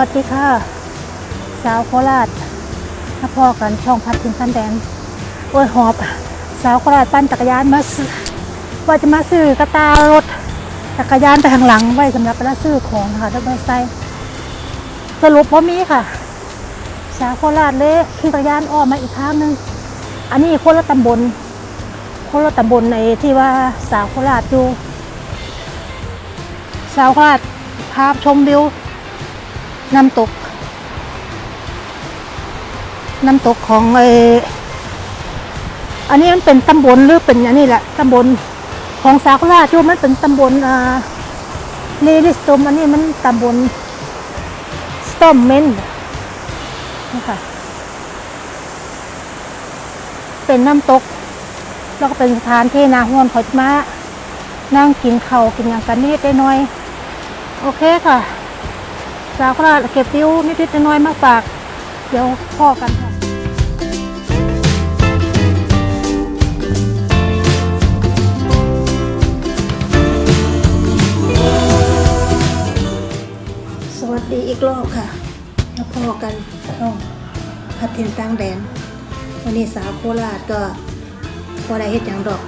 วัสดีค่ะ สาวโคราชมาพอกันช่องพัดถึงพันแดงโอ้ยหอบ สาวโคราชปั่นจักรยานมาซื้อว่าจะมาซื้อกระตารถจักรยานไปทางหลังไว้สำหรับไปรับซื้อของค่ะแล้วไปใส่สรุปว่ามีค่ะ สาวโคราชเลยขี่จักรยานอ้อมมาอีกทางหนึ่งอันนี้คนละตำบลคนละตำบลในที่ว่าสาวโคราชอยู่สาวโคราชพาพชมวิว น้ำตก น้ำตกของไออันนี้มันเป็นตำบลหรือเป็นอันนี้แหละตำบลของสาคราชอยู่มันเป็นตำบลอ่าเนลิสตมอันนี้มันตำบลสตอมเมนนะคะเป็นน้ำตก แล้วก็เป็นสถานที่นาห้วนขอยมานั่งกินเขากินอย่างกันนิดได้น้อย โอเคค่ะ สาวโคราเก็บวิวนิดๆน้อยๆมาฝาก เดี๋ยวพ่อกันค่ะสวัสดีอีกรอบค่ะมาพ่อกันช่องพัดเทียนตั้งแดน วันนี้สาวโคราชก็พอได้เฮ็ดอย่างดอก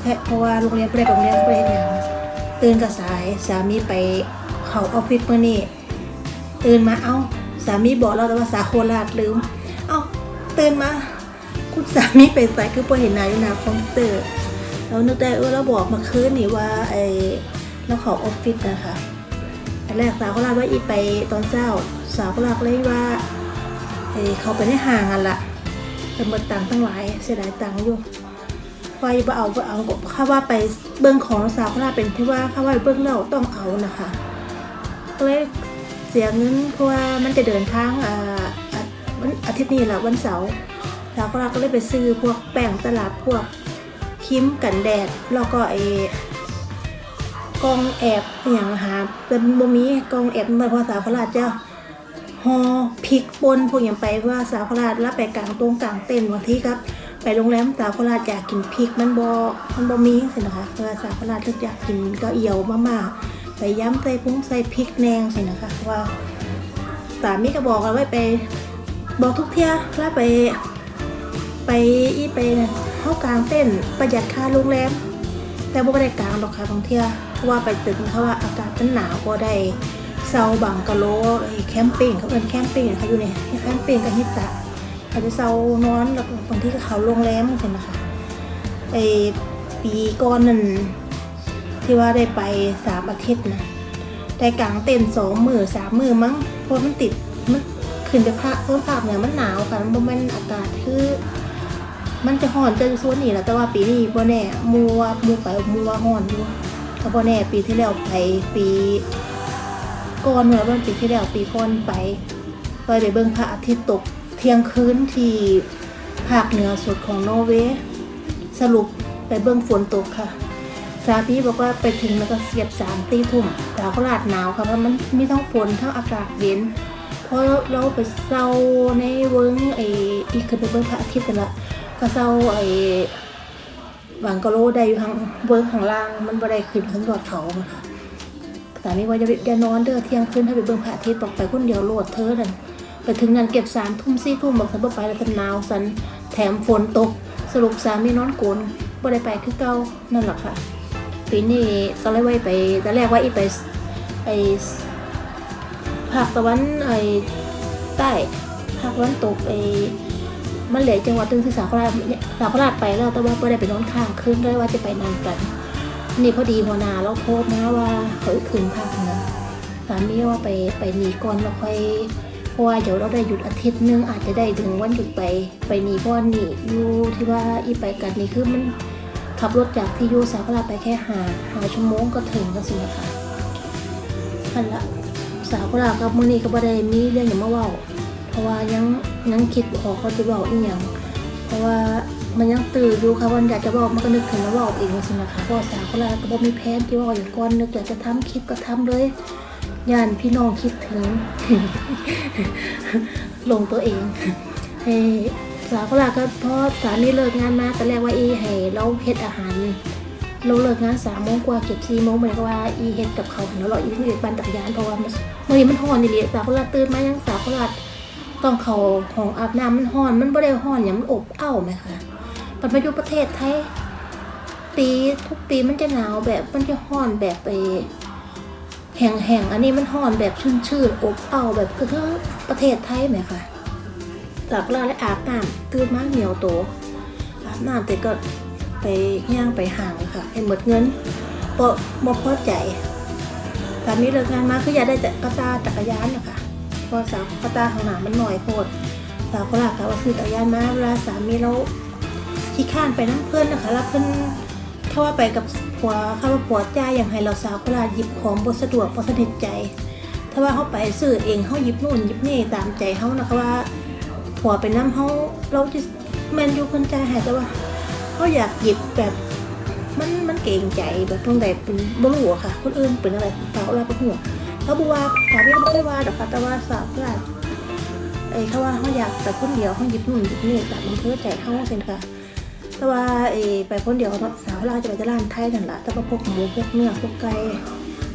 แค่เพราะว่าโรงเรียนไม่ได้โรงเรียนไม่ได้เฮ็ดอย่าง ตื่นกับสายสามีไปเขาออฟฟิศเมื่อนี้ตื่นมาเอ้าสามีบอกเราแต่ว่าสาโคราชลืม เอ้าตื่นมา คุณสามีไปใส่คือพอเห็นนายอยู่หนาคอมพิวเตอร์เรานึกได้เออเราบอกมาคืนนี่ว่าไอเราเขาออฟฟิศนะคะแต่แรกสาวโคราชว่าอีไปตอนเช้าสาวโคราชเลยว่าไอเขาไปในห่างกันละเป็นหมดตังตั้งหลายเสียดายตังอยู่ ไฟบ่เอาบ่เอาก็ข้าว่าไปเบื้องของสาวโคราเป็นที่ว่าข้าว่าเบื้องเราต้องเอานะคะก็เลยเสียเงินเพราะว่ามันจะเดินทางอ่าวันอาทิตย์นี้แหละวันเสาร์แล้วก็เราก็เลยไปซื้อพวกแป้งตลาดพวกครีมกันแดดแล้วก็ไอ้กองแอบอย่างหาเป็นบ่มีกองแอบมาเพราะสาวโคราชเจ้าฮอพริกปนพวกอย่างไปเพราะว่าสาวโคราชรับไปกลางตรงกลางเต็นท์บางทีครับ ไปโรงแรมสาวโคราชอยากกินพริกมันบ่มันบ่มีสินะคะเวลาสาวโคราชอยากกินก็เอียวมากๆใส่ย้ำใส่พุ้งใส่พริกแนงสินะคะว่าสามีก็บอกกันไว้ไป บอกทุกเที่ยแล้วไป ไปอีไปเข้ากลางเต้นประหยัดค่าโรงแรมแต่บ่ได้กลางดอกค่ะบางเที่ยเพราะว่าไปตึกเขาว่าอากาศมันหนาวก็ได้เซาบังกะโลแคมปิ้งเขาเป็นแคมปิ้งเขาอยู่ในแคมปิ้งกับฮิตะ เขาจะเซานอนแล้วบางทีก็เขาโรงแรมสินะคะไอปีก่อนนั่นที่ว่าได้ไปสามอาทิตย์นะได้กลางเต็นท์สองมือสามมือมั้งเพราะมันติดมันขึ้นไปภาคโซนภาคเหนือมันหนาวค่ะมันมันอากาศคือมันจะห่อนจะโซนนี่แหละแต่ว่าปีนี้บ่แน่มัวมัวไปมัวห่อนอยู่ก็บ่แน่ปีที่แล้วไปปีก่อนเมื่อวันปีที่แล้วปีก่อนไปไปไปเบิ่งพระอาทิตย์ตก เที่ยงคืนที่ภาคเหนือสุดของนอร์เวย์สรุปไปเบิ่งฝนตกค่ะ สาพี่บอกว่าไปถึงแล้วก็เสียบสามตีทุ่มแต่เขาลาดหนาวค่ะเพราะมันมีทั้งฝนทั้งอากาศเย็นเพราะเราไปเศร้าในเวิ้งไอ้อีกขึ้นไปเบิ้องพระอาทิตย์กันละก็เศร้าไอ้หวังกะโลได้อยู่ทางเวิ้งข้างล่าง มันบ่ได้ขึ้นถึงยอดเขาค่ะสามีว่าจะอย่านอนเด้อเที่ยงคืนถ้าไปเบิ้องพระอาทิตย์บอกไปคนเดียวโลดเธอนั่น ไปถึงนั้นเก็บสามทุ่มสี่ทุ่มบอกฉันบ่ไปแล้วฉันหนาวสันแถมฝนตก สรุปสามีนอนโกนบ่ได้ไปคือเก่านั่นแหละค่ะ ปีนี้ตอนแรกว่าไปตอนแรกว่าอีไปไอภาคตะวันไอใต้ภาคตะวันตกไอมันเหลือจังหวัดตึงที่สาคราชสาคราชไปแล้วแต่ว่าไม่ได้ไปนอนข้างคืนเลยว่าจะไปนานกัน นี่พอดีหัวหน้าเราโทรมาว่าเขาคืนภาคเหนือสามีว่าไปไปหนีก่อนแล้วค่อย ราะว่าเดี๋ยวเราได้หยุดอาทิตย์นึงอาจจะได้ถึงวันหยุดไปไปนีเพราะว่าหนีอยู่ที่ว่าอีไปกันนี่คือมันขับรถจากที่ยูสาวลาไปแค่หาหาชั่วโมงก็ถึงก็สินะคะนั่นละสาวลากับมือนี้ก็บ่ได้มีเรื่องอย่างมาเว้าเพราะว่ายังยังคิดออกเขาจะบอกอีหยังเพราะว่ามันยังตื่นอยู่ค่ะวันอยากจะบอกมันก็นึกถึงแล้วบอกเองสินะคะเพราะว่าสาวลาก็บ่มีแผนที่ว่าอย่างก่อนนึกอยากจะทำคลิปก็ทำเลย ย่านพี่น้องคิดถึง ลงตัวเองให้สาวก็ลาก็เพราะสามีเลิกงานมาแตอนแรกว่าอีให้เราเฮ็ดอาหารเราเลิกงานสามโมงกว่าเก็บสี่โมงเหมือนกับว่าอีเฮ็ดกับเขาเนาะเราอีเฮ็ดบันจักยานเพราะว่าเมื่อนี้มันฮ้อนนี่แหละสาวโคราตื่นมายังสาวโคราต้องเขาของอาบน้ำมันฮ้อนมันบ่ได้ฮ้อนอย่างมันอบอ้าวไหมคะปัจจุบันประเทศไทยปีทุกปีมันจะหนาวแบบมันจะฮ้อนแบบไป แห้งๆ อันนี้มันฮ้อนแบบชื้นๆ อบเอาแบบก็คือประเทศไทยไหมคะสาวโคราชเลยอาบน้ำตื่นมากเหนียวโตอาบน้ำแต่ก็ไปย่างไปห่างค่ะให้หมดเงินบ่บ่พอใจตอนนี้เลิกงานมาคืออยากได้แต่กระตาจักรยานนะคะเพราะสาวกระตาข้างหน้ามันหน่อยโพดสาวก็ลากกะว่าซื้อจักรยานมาเวลาสามีเราขี้ข้านไปน้ำเพื่อนนะคะแล้วเพื่อนเขาว่าไปกับ ผัวเขาว่าผัวจ่าอย่างให้เราสาวก็ลาหยิบของบ่สะดวกบ่สนิทใจ ถ้าว่าเขาไปซื้อเองเขาหยิบนู่นหยิบนี่ตามใจเขานะคะว่าผัวไปน้ำเขาเราจะแมนยูคนใจายให้แต่ว่าก็อยากหยิบแบบมันมันเก่งใจแบบตั้งแต่เป็นบ่รู้อะค่ะ คนอื่นเป็นอะไรสาวเราเป็นหัวเขาบอกว่าสาวเราไม่ได้ว่าดอกค่ะแต่ว่าสาวก็ไอ้เขาว่าเขาอยากแต่คนเดียวเขาหยิบนู่นหยิบนี่แต่มันเพื่อใจเขาเช่นค่ะ แต่ว่าไอ้ไปคนเดียวเนาะสาวเราจะไปจะร้านไทยกันละแต่ว่าพวกหมูพวกเนื้อพวกไก่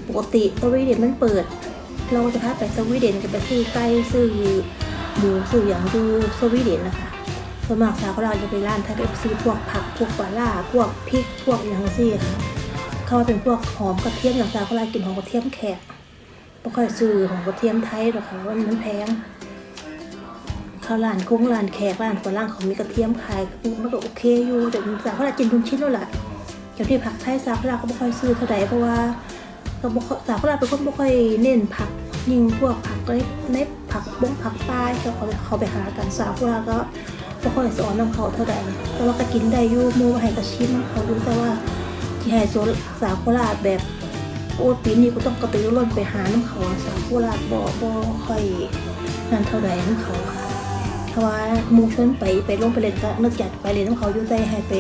ปกติสวีเดนมันเปิด เราจะพาไปสวีเดนจะไปซื้อไก่ซื้อหมูซื้ออย่างดูสวีเดนนะคะส่วนมากสาวเราจะไปร้านไทยไปซื้อพวกผักพวกปลาล่าพวกพริกพวกอย่างซี่ค่ะเขาเป็นพวกหอมกระเทียมอย่างสาวเรากินหอมกระเทียมแขกไม่ค่อยซื้อหอมกระเทียมไทยหรอกค่ะว่ามันแพง ข้าวร้านกุ้งร้านแขกร้านฝรั่งเขามีกระเทียมขายมันก็โอเคอยู่แต่สาวเรากินทุกชิ้นแล้วแหละอย่างที่ผักไทยสาวเราก็ไม่ค่อยซื้อเท่าไหร่เพราะว่าเราบอยสาวเราเป็นคนไม่ค่อยเน้นผักยิ่งพวกผักเล็กเล็กผักบ้งผักใต้เขาเขาเขาไปหากันสาวเราก็บ่ค่อยสอนน้ำเขาเท่าใดแต่ว่าก็กินได้อยู่มูให้กระชิมเขาดูแต่ว่าที่ให้สวนสาวโคราชแบบโอ้ปีนี้ก็ต้องกระตือรือร้นไปหาน้ำเขาสาวโคราชบ่บ่ค่อยนั่นเท่าใดน้ำเขาค่ะ เพราว่ามูชวนไปไปลงไปเล่นก็นึกอยากไปเล่นน้ำเขาอยู่ใจให้ไป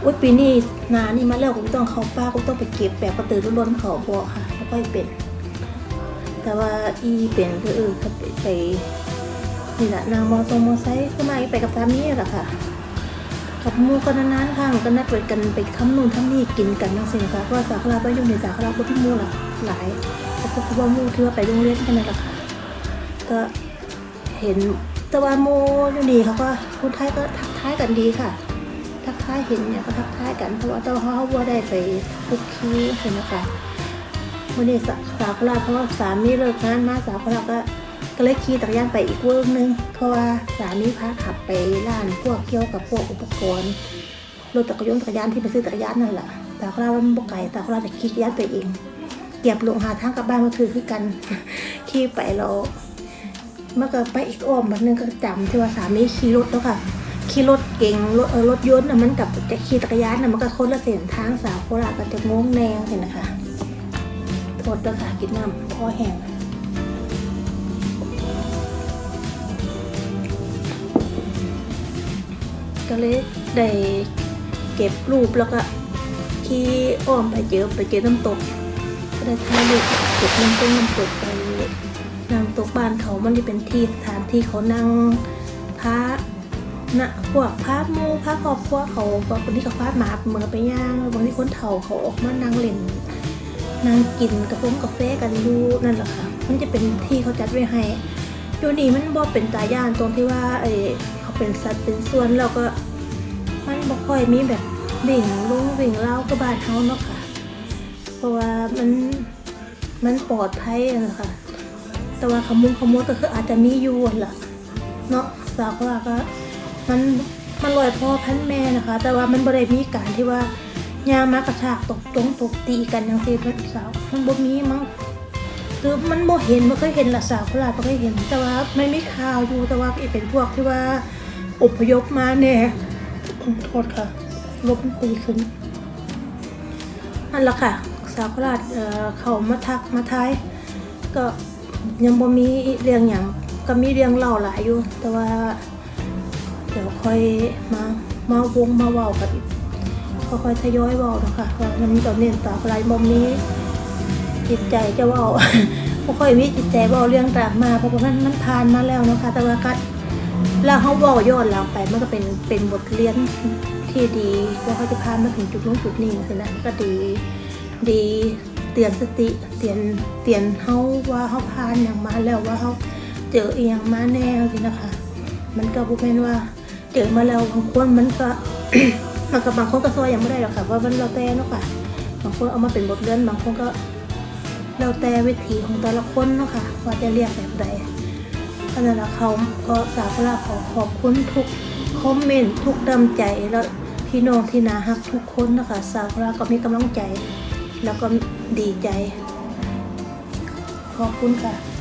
โอ้ยปีนี้นานี่มาแล้วก็ต้องเขาป้าก็ต้องไปเก็บแบบกระตือรือร้นน้ำเขาบ่ค่ะบ่ค่อยเป็น แต่ว่าอีเป็นก็เออเขาไปนี่แหละนางมอตรงมอไซค์ก็มาไปกับสามีแหละค่ะกับมูกันนานๆข้างก็นัดไปกันไปคำนู่นคำนี่กินกันทั้งสิ้นค่ะเพราะว่าสาขาไปอยู่งในสาขาพุทธิมูล่ะหลายแต่ก็คือว่ามูเทือไปโรงเรียนกันนั่นแหละค่ะก็เห็น แต่ว่าโมอยู่นี่เขาก็คนไทยก็ทักทายกันดีค่ะ ทักทายเห็นเนี่ยก็ทักทายกันเพราะว่าแต่าเขาว่าได้ไปคุกคีเห็นนะคะวันนี้สาสาขลาเพราะว่าสามีเลิกงานมาสาขลาก็ก็เลยขี่จักรยานไปอีกเวิร์กนึง เพราะว่าสามีพาขับไปร้านพวกเกี่ยวกับพวกอุปกรณ์รถจักรยานจักรยานที่ไปซื้อจักรยานนั่นแหละแต่เขาเล่าว่ามันบกไก่แต่เขาเล่าจะขี่จักรยานไปเองเก็บลงหาทางกลับบ้านมาถือคือกันขี่ไปแล้ว มื่อก็ไปอีกอ้อมวันนึงก็จำที่ว่าสามีขี่รถแล้วค่ะขี่รถเก่งรถเออรถยนต์น่ะมันกับจะขี่จักรยานน่ะมันก็คนละเส้นทางสาวโคราชก็จะงงแนวเห็นนะคะโทษด้วยค่ะกินน้ำคอแห้งก็เลยได้เก็บรูปแล้วก็ขี่อ้อมไปเจอไปเจอน้ำตกก็ได้ถ่ายรูปเก็บน้ำต้นน้ำตก น้ำตกบ้านเขามันจะเป็นที่สถานที่เขานั่งพระนะพวกพระมูพระครอบครัวเขาบางคนที่เขาพาดหมาเมือไปย่างบางที่คนเฒ่าเขาออกมานั่งเล่นนั่งกินกาแฟกาแฟกันอยู่นั่นแหละค่ะ มันจะเป็นที่เขาจัดไว้ให้อยู่นี่มันบ่เป็นตาย่านตรงที่ว่าไอเขาเป็นสัตว์เป็นส่วนแล้วก็มันบ่ค่อยมีแบบวิ่งลุงวิ่งเล่าวก็บ้านเฮาเนาะค่ะ เพราะว่ามันมันปลอดภัยนะคะ แต่ว่าขมุงขโมยก็คืออาจจะมีอยู่ล่ะเนาะสาวก็ว่าก็มันมันลอยพ่อพันแม่นะคะ แต่ว่ามันบ่ได้มีการที่ว่ายางมากระชากตกตรงตกตีกันอย่างที่มันสาวมันบ่มีมั้งคือมันบ่เห็นมันเคยเห็นละสาวโคราชบ่เคยเห็น แต่ว่าไม่มีข่าวอยู่แต่ว่าเป็นพวกที่ว่าอพยพมาแน่โทษค่ะลบมันตีขึ้นนั่นแหละค่ะ สาวโคราชเอ่อเขามาทักมาทายก็ ยังบ่มีเรื่องอย่างก็มีเรื่องเล่าหลายอยู่ แต่ว่า เดี๋ยวค่อยมามาวงมาเว้ากันอีกค่อยๆทยอยเว้าเนาะคะเพราะมันตอนนี้สาวโคราชบ่มีจิตใจจะเว้าบ่ค่อยมีจิตใจเว้าเรื่องต่างมาเพราะว่ามันมันผ่านมาแล้วเนาะค่ะแต่ว่าก็แล้วเขาบอกย้อนหลังไปมันก็เป็นเป็นบทเรียนทที่ดีว่าเขาจะพามาถึงจุดนู้นจุดนี้สินะก็ดีดี เตือนสติเตือนเตือนเขาว่าเขาผ่านอย่างมาแล้วว่าเขาเจออีหยังมาแน่สินะคะ มันก็บุเป็นว่าเจอมาแล้วบางคนมันก็มันกับบางคนก็ซอยยังไม่ได้หรอกค่ะว่ามันเราแต่เนาะค่ะบางคนเอามาเป็นบทเรียนบางคนก็เราแต่วิธีของแต่ละคนเนาะค่ะว่าจะเรียกแบบใดเพราะนั้นเขาก็สาธารณขอขอบคุณทุกคอมเมนต์ทุกดำใจแล้วพี่น้องที่นาฮักทุกคนนะคะสาธารณก็มีกำลังใจ แล้วก็ดีใจ ขอบคุณค่ะ